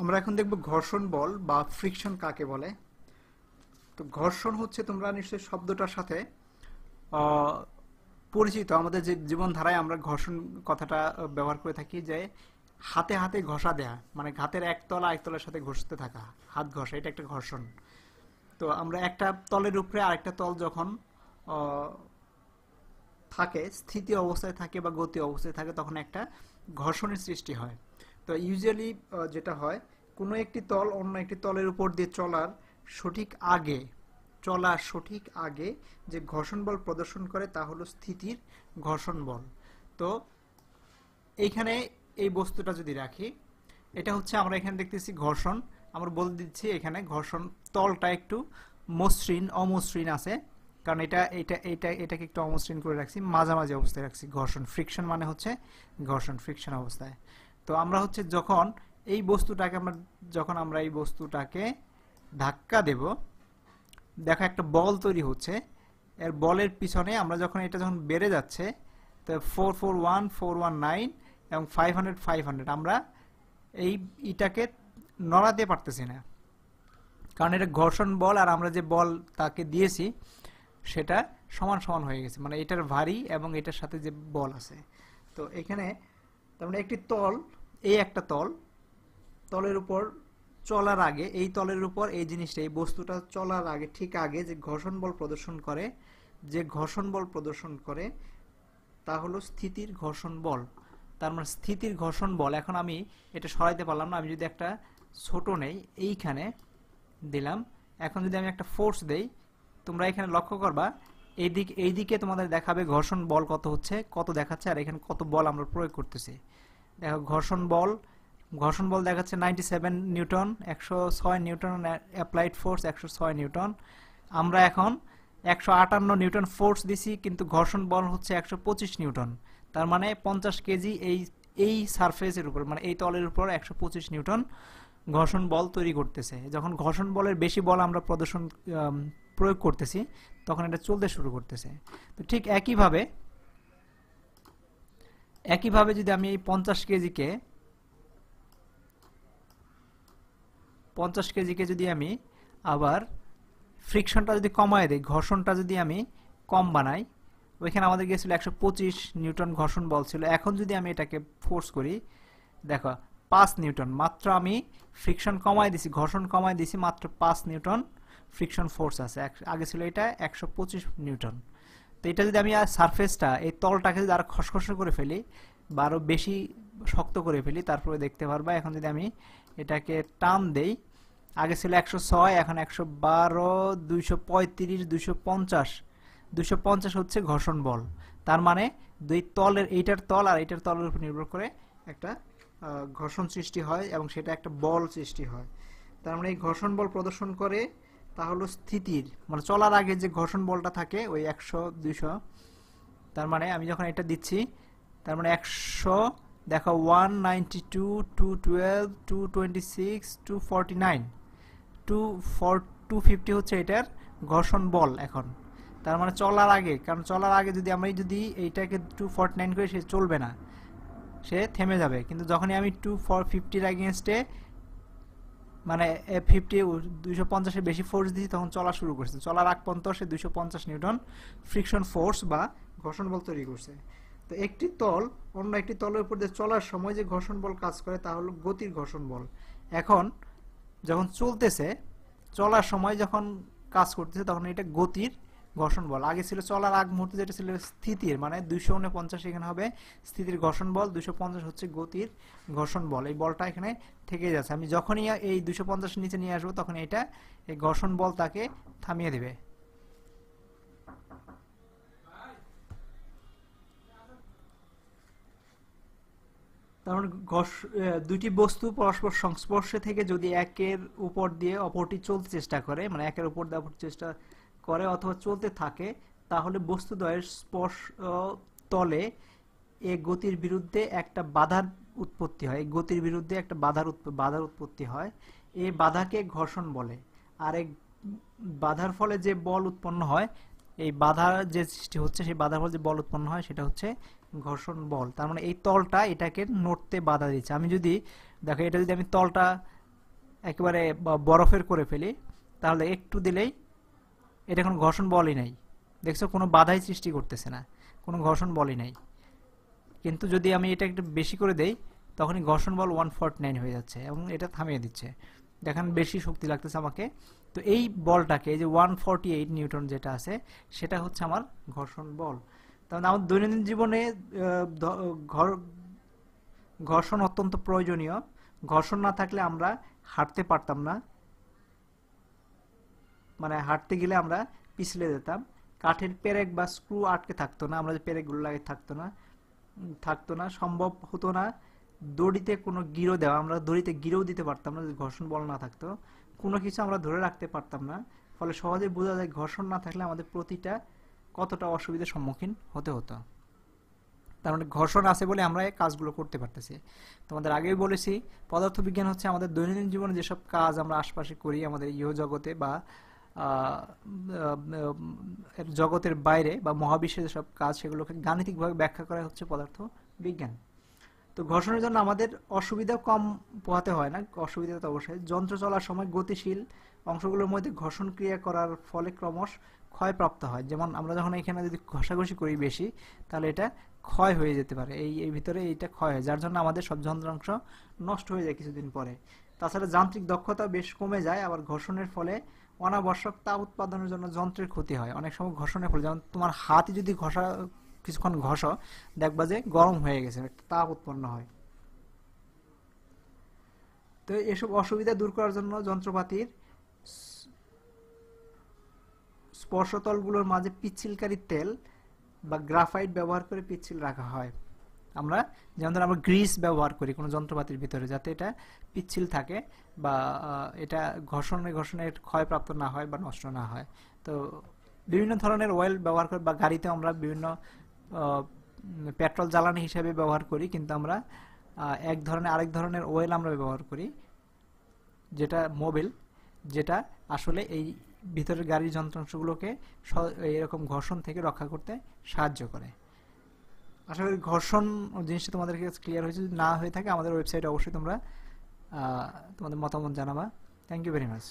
আমরা এখন দেখব ঘর্ষণ বল বা ফ্রিকশন কাকে বলে। তো ঘর্ষণ হচ্ছে তোমরা নিশ্চয়ই শব্দটার সাথে পরিচিত। আমাদের যে জীবনধারায় আমরা ঘর্ষণ কথাটা ব্যবহার করে থাকি যে হাতে হাতে ঘষা দেয়া মানে হাতের এক তলা এক তলার সাথে ঘষতে থাকা, হাত ঘষা, এটা একটা ঘর্ষণ। তো আমরা একটা তলের উপরে আরেকটা তল যখন থাকে, স্থিতি অবস্থায় থাকে বা গতি অবস্থায় থাকে, তখন একটা ঘর্ষণের সৃষ্টি হয়। তো ইউজুয়ালি যেটা হয়, কোনো একটি তল অন্য একটি তলের উপর দিয়ে চলার সঠিক আগে, চলার সঠিক আগে যে ঘর্ষণ বল প্রদর্শন করে তা হলো স্থিতির ঘর্ষণ বল তো এইখানে এই বস্তুটা যদি রাখি, এটা হচ্ছে আমরা এখানে দেখতেছি ঘর্ষণ। আমরা বলে দিচ্ছি এখানে ঘর্ষণ তলটা একটু মসৃণ, অমসৃণ আছে। কারণ এটা এটা এটা, এটাকে একটু অমসৃণ করে রাখছি, মাঝামাঝি অবস্থায় রাখছি ঘর্ষণ। ফ্রিকশন মানে হচ্ছে ঘর্ষণ ফ্রিকশন অবস্থায়। তো আমরা হচ্ছে যখন এই বস্তুটাকে আমরা, যখন আমরা এই বস্তুটাকে ধাক্কা দেব, দেখো একটা বল তৈরি হচ্ছে, এর বলের পিছনে আমরা যখন এটা যখন বেড়ে যাচ্ছে, তো four four one four one nine এবং ফাইভ হান্ড্রেড ফাইভ হান্ড্রেড আমরা এই ইটাকে নড়াতে পারতেছি না। কারণ এটা ঘর্ষণ বল আর আমরা যে বল তাকে দিয়েছি, সেটা সমান সমান হয়ে গেছে। মানে এটার ভারী এবং এটার সাথে যে বল আছে। তো এখানে তার মানে একটি তল, এই একটা তল, তলের উপর চলার আগে, এই তলের উপর এই জিনিসটা, এই বস্তুটা চলার আগে, ঠিক আগে যে ঘর্ষণ বল প্রদর্শন করে, যে ঘর্ষণ বল প্রদর্শন করে, তা হলো স্থিতির ঘর্ষণ বল। তার মানে স্থিতির ঘর্ষণ বল, এখন আমি এটা সরাইতে পারলাম না, আমি যদি একটা ছোট নেই, এইখানে দিলাম, এখন যদি আমি একটা ফোর্স দেই, তোমরা এখানে লক্ষ্য করবা এইদিক এইদিকে তোমাদের দেখাবে ঘর্ষণ বল কত হচ্ছে, কত দেখাচ্ছে, আর এখানে কত বল আমরা প্রয়োগ করতেছি। দেখো, ঘর্ষণ বল ঘর্ষণ বল দেখাচ্ছে নাইনটি সেভেন নিউটন, একশো ছয় নিউটন অ্যাপ্লাইড ফোর্স, একশো ছয় নিউটন। আমরা এখন একশো আটান্ন নিউটন ফোর্স দিছি, কিন্তু ঘর্ষণ বল হচ্ছে একশো পঁচিশ নিউটন। তার মানে পঞ্চাশ কেজি এই এই সারফেসের উপর মানে এই তলের উপর একশো পঁচিশ নিউটন ঘর্ষণ বল তৈরি করতেছে। যখন ঘর্ষণ বলের বেশি বল আমরা প্রদর্শন প্রয়োগ করতেছি, তখন এটা চলতে শুরু করতেছে। তো ঠিক একইভাবে একইভাবে যদি আমি এই পঞ্চাশ কেজিকে পঞ্চাশ কেজিকে যদি আমি আবার ফ্রিকশনটা যদি কমায় দিই, ঘর্ষণটা যদি আমি কম বানাই, ওইখানে আমাদের গিয়েছিল একশো পঁচিশ নিউটন ঘর্ষণ বল ছিল। এখন যদি আমি এটাকে ফোর্স করি, দেখো, পাঁচ নিউটন, মাত্র আমি ফ্রিকশন কমাই দিছি, ঘর্ষণ কমাই দিছি, মাত্র পাঁচ নিউটন ফ্রিকশন ফোর্স আছে। আগে ছিল এটা একশো পঁচিশ নিউটন। তো এটা যদি আমি আর সারফেসটা এই তলটাকে যদি আরও খসখসে করে ফেলি বা আরও বেশি শক্ত করে ফেলি, তারপরে দেখতে পারবা এখন যদি আমি এটাকে টান দেই, আগে ছিল একশো ছয়, এখন একশো বারো, দুইশো পঁয়ত্রিশ, দুইশো পঞ্চাশ। দুশো পঞ্চাশ হচ্ছে ঘর্ষণ বল। তার মানে দুই তলের, এইটার তল আর এইটার তলের উপর নির্ভর করে একটা ঘর্ষণ সৃষ্টি হয় এবং সেটা একটা বল সৃষ্টি হয়। তার মানে এই ঘর্ষণ বল প্রদর্শন করে তা হলো স্থিতির মানে চলার আগে যে ঘর্ষণ বলটা থাকে, ওই একশো, দুইশো, তার মানে আমি যখন এটা দিচ্ছি, তার মানে একশো, দেখো one ninety two two twelve, two twenty six, two forty nine, two four, two fifty হচ্ছে এটার ঘর্ষণ বল এখন। তার মানে চলার আগে, কারণ চলার আগে যদি আমি যদি এইটাকে টু ফর্টি নাইন করি, সে চলবে না, সে থেমে যাবে। কিন্তু যখনই আমি টু ফর, ফিফটির অ্যাগেনস্টে মানে ফিফটি দুইশো পঞ্চাশের বেশি ফোর্স দিয়েছে, তখন চলা শুরু করছে। চলার আগ পর্যন্ত সে দুইশো পঞ্চাশ নিউটন ফ্রিকশন ফোর্স বা ঘর্ষণ বল তৈরি করছে। তো একটি তল, অন্য একটি তলের উপর দিয়ে চলার সময় যে ঘর্ষণ বল কাজ করে, তা হলো গতির ঘর্ষণ বল। এখন যখন চলতেছে, চলার সময় যখন কাজ করতেছে, তখন এটা গতির ঘর্ষণ বল। আগে ছিল চলার আগ মুহূর্তে যেটা ছিল স্থিতির মানে দুইশো উনপঞ্চাশ এখানে হবে স্থিতির ঘর্ষণ বল, দুইশো পঞ্চাশ হচ্ছে গতির ঘর্ষণ বল। এই বলটা এখানে থেকে যাচ্ছে। আমি যখনই এই দুইশো পঞ্চাশ নিচে নিয়ে আসব তখন এটা, এই ঘর্ষণ বল তাকে থামিয়ে দেবে। তার মানে দুইটি বস্তু পরস্পর সংস্পর্শে থেকে যদি একের উপর দিয়ে অপরটি চলতে চেষ্টা করে মানে একের উপর দিয়ে অপরটি চেষ্টা করে অথবা চলতে থাকে, তাহলে বস্তুদ্বয়ের স্পর্শ তলে এ গতির বিরুদ্ধে একটা বাধার উৎপত্তি হয় গতির বিরুদ্ধে একটা বাধার বাধার উৎপত্তি হয়। এই বাধাকে ঘর্ষণ বলে। আর এই বাধার ফলে যে বল উৎপন্ন হয়, এই বাধা যে সৃষ্টি হচ্ছে, সেই বাধার ফলে যে বল উৎপন্ন হয়, সেটা হচ্ছে ঘর্ষণ বল। তার মানে এই তলটা এটাকে নড়তে বাধা দিচ্ছে। আমি যদি, দেখো এটা যদি আমি তলটা একেবারে বরফের করে ফেলি, তাহলে একটু দিলেই এটা কোনো ঘর্ষণ বলই নাই। দেখছ, কোনো বাধাই সৃষ্টি করতেছে না। কোনো ঘর্ষণ বলই নাই। কিন্তু যদি আমি এটা একটু বেশি করে দেই, তখনই ঘর্ষণ বল ওয়ান ফর্ট নাইন হয়ে যাচ্ছে এবং এটা থামিয়ে দিচ্ছে। দেখেন, বেশি শক্তি লাগতেছে আমাকে। তো এই বলটাকে, এই যে ওয়ান ফর্টি এইট নিউটন যেটা আছে, সেটা হচ্ছে আমার ঘর্ষণ বল। তাহলে আমার দৈনন্দিন জীবনে ঘর, ঘর্ষণ অত্যন্ত প্রয়োজনীয়। ঘর্ষণ না থাকলে আমরা হাঁটতে পারতাম না। মানে হাঁটতে গেলে আমরা পিছলে যেতাম। কাঠের পেরেক বা স্ক্রু আটকে থাকতো না, আমরা যে পেরেকগুলো লাগে থাকতো না থাকতো না, সম্ভব হতো না। দড়িতে কোনো গিরো দেওয়া, আমরা দড়িতে গিরোও দিতে পারতাম না, যদি ঘর্ষণ বল না থাকতো। কোনো কিছু আমরা ধরে রাখতে পারতাম না, ফলে সহজে বোঝা যায় ঘর্ষণ না থাকলে আমাদের প্রতিটা কতটা অসুবিধার সম্মুখীন হতে হতো। তার মানে ঘর্ষণ আছে বলে আমরা এই কাজগুলো করতে পারতেছি। তোমাদের আগেই বলেছি, পদার্থবিজ্ঞান হচ্ছে আমাদের দৈনন্দিন জীবনে যেসব কাজ আমরা আশপাশে করি, আমাদের ইহ জগতে বা জগতের বাইরে বা মহাবিশ্বের যেসব কাজ সেগুলোকে গাণিতিকভাবে ব্যাখ্যা করা হচ্ছে পদার্থ বিজ্ঞান। তো ঘর্ষণের জন্য আমাদের অসুবিধা কম পোহাতে হয় না, অসুবিধা তো অবশ্যই। যন্ত্র চলার সময় গতিশীল অংশগুলোর মধ্যে ঘর্ষণ ক্রিয়া করার ফলে ক্রমশ ক্ষয়প্রাপ্ত হয়। যেমন আমরা যখন এখানে যদি ঘষাঘষি করি বেশি, তাহলে এটা ক্ষয় হয়ে যেতে পারে। এই এই ভিতরে এইটা ক্ষয় হয়, যার জন্য আমাদের সব যন্ত্রাংশ নষ্ট হয়ে যায় কিছুদিন পরে। তাছাড়া যান্ত্রিক দক্ষতা বেশ কমে যায়, আবার ঘর্ষণের ফলে অনাবশ্যক তাপ উৎপাদনের জন্য যন্ত্রের ক্ষতি হয়। অনেক সময় ঘর্ষণের ফলে, যেমন তোমার হাতই যদি ঘষা, কিছুক্ষণ ঘষো, দেখবা যে গরম হয়ে গেছে তাপ উৎপন্ন হয়। তো এসব অসুবিধা দূর করার জন্য যন্ত্রপাতির স্পর্শতলগুলোর মাঝে পিচ্ছিলকারী তেল বা গ্রাফাইট ব্যবহার করে পিচ্ছিল রাখা হয়। আমরা, যেমন ধর আমরা গ্রিস ব্যবহার করি কোনো যন্ত্রপাতির ভিতরে যাতে এটা পিচ্ছিল থাকে বা এটা ঘর্ষণে ঘর্ষণে ক্ষয়প্রাপ্ত না হয় বা নষ্ট না হয়। তো বিভিন্ন ধরনের অয়েল ব্যবহার করি বা গাড়িতে আমরা বিভিন্ন পেট্রোল জ্বালানি হিসেবে ব্যবহার করি, কিন্তু আমরা এক ধরনের আরেক ধরনের অয়েল আমরা ব্যবহার করি, যেটা মোবিল যেটা আসলে এই ভিতরের গাড়ির যন্ত্রাংশগুলোকে এরকম ঘর্ষণ থেকে রক্ষা করতে সাহায্য করে। আশা করি ঘর্ষণ জিনিসটা তোমাদের কাছে ক্লিয়ার হয়েছে। যদি না হয়ে থাকে, আমাদের ওয়েবসাইটে অবশ্যই তোমরা তোমাদের মতামত জানাবা। Thank you very much